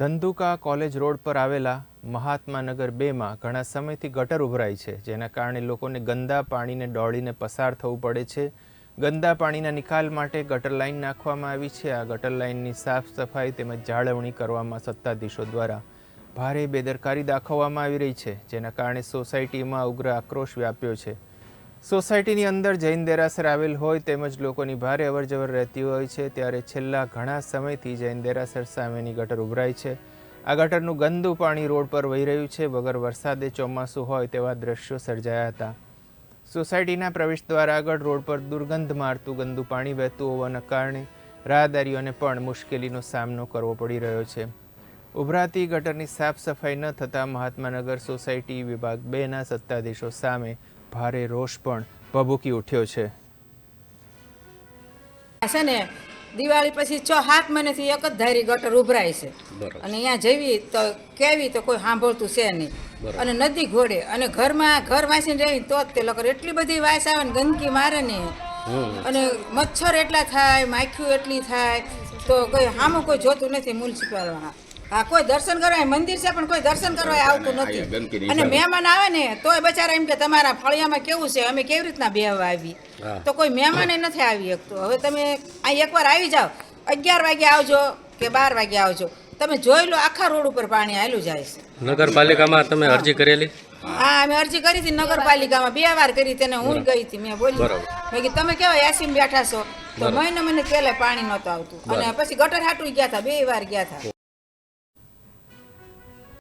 Dhandhuka college road પર આવેલા મહાત્માનગર બેમાં ઘણા સમયથી ગટર ઉભરાય છે, જેના કારણે લોકોને ગંદા પાણીને દોડીને પસાર થવું પડે છે. ગંદા પાણીના નિકાલ માટે ગટર લાઇન નાખવામાં આવી છે. આ ગટર લાઇનની સાફ સફાઈ તેમજ જાળવણી કરવામાં સત્તાધીશો દ્વારા ભારે બેદરકારી દાખવવામાં આવી રહી છે, જેના કારણે સોસાયટીમાં ઉગ્ર આક્રોશ વ્યાપ્યો છે. સોસાયટીની અંદર જૈન દેરાસર આવેલ હોય તેમજ લોકોની ભારે અવરજવર રહેતી હોય છે, ત્યારે છેલ્લા ઘણા સમયથી જૈન દેરાસર સામેની ગટર ઉભરાય છે. આ ગટરનું ગંદુ પાણી રોડ પર વહી રહ્યું છે, વગર વરસાદે ચોમાસું હોય તેવા દ્રશ્યો સર્જાયા હતા. સોસાયટીના પ્રવેશ દ્વાર આગળ રોડ પર દુર્ગંધ મારતું ગંદુ પાણી વહેતું હોવાના કારણે રાહદારીઓને પણ મુશ્કેલીનો સામનો કરવો પડી રહ્યો છે. ઉભરાતી ગટરની સાફ સફાઈ ન થતાં મહાત્માનગર સોસાયટી વિભાગ બેના સત્તાધીશો સામે ભારે રોષ પણ ભભૂકી ઉઠ્યો છે. છે ને દિવાળી પછી છ હાથ મહિનાથી એક જ ધારી ગટર ઉભરાય છે. અને અહીંયા જવી તો કેવી તો કોઈ સાંભળતું છે નહીં. અને નદી ઘોડે અને ઘરમાં ઘર વાંચીને રહી તો જ તે લોકો એટલી બધી વાસ આવે ને ગંદકી મારે ને. અને મચ્છર એટલા થાય માખ્યું એટલી થાય તો કોઈ સામું કોઈ જોતું નથી મ્યુનિસિપલ હા કોઈ દર્શન કરવા મંદિર છે પણ કોઈ દર્શન કરવા આવતું નથી. અને મહેમાન આવે ને તોય બચારા એમ કે તમારા ફળિયામાં કેવું છે અમે કેવી રીતના બેહવા આવી? તો કોઈ મહેમાને નથી આવી શકતું. હવે તમે અહીં એકવાર આવી જાઓ અગિયાર વાગે આવજો કે બાર વાગે આવજો. તમે જોઈ લો આખા રોડ ઉપર પાણી આવેલું જાય છે. નગરપાલિકામાં તમે અરજી કરેલી? હા અમે અરજી કરી હતી નગરપાલિકામાં. બે વાર કરી તેને હું ગઈ હતી મેં બોલી. મેં તમે કેવા યાસીમ બેઠા છો? તો મહિને મને પહેલા પાણી નહોતું આવતું. અને પછી ગટર હાટું ગયા હતા બે વાર ગયા હતા.